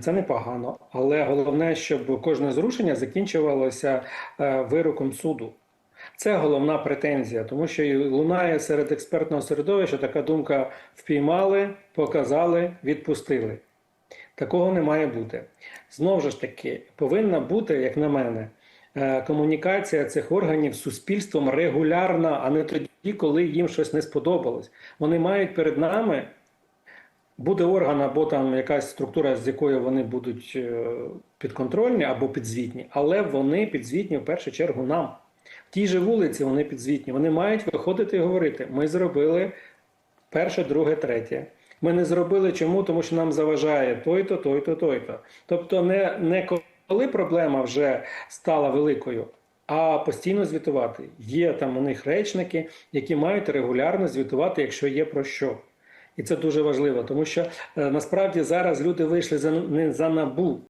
Це непогано, але головне, щоб кожне зрушення закінчувалося е, вироком суду. Це головна претензія, тому що лунає серед експертного середовища така думка: впіймали, показали, відпустили. Такого не має бути. Знову ж таки, повинна бути, як на мене, е, комунікація цих органів з суспільством регулярна, а не тоді, коли їм щось не сподобалось. Вони мають перед нами буде орган або там якась структура, з якою вони будуть е, підконтрольні або підзвітні, але вони підзвітні в першу чергу нам. В тій же вулиці вони підзвітні. Вони мають виходити і говорити: ми зробили перше, друге, третє. Ми не зробили чому, тому що нам заважає той-то, той-то, той-то. Тобто, не, не коли проблема вже стала великою, а постійно звітувати. Є там у них речники, які мають регулярно звітувати, якщо є про що. І це дуже важливо, тому що е, насправді зараз люди вийшли за не за набу,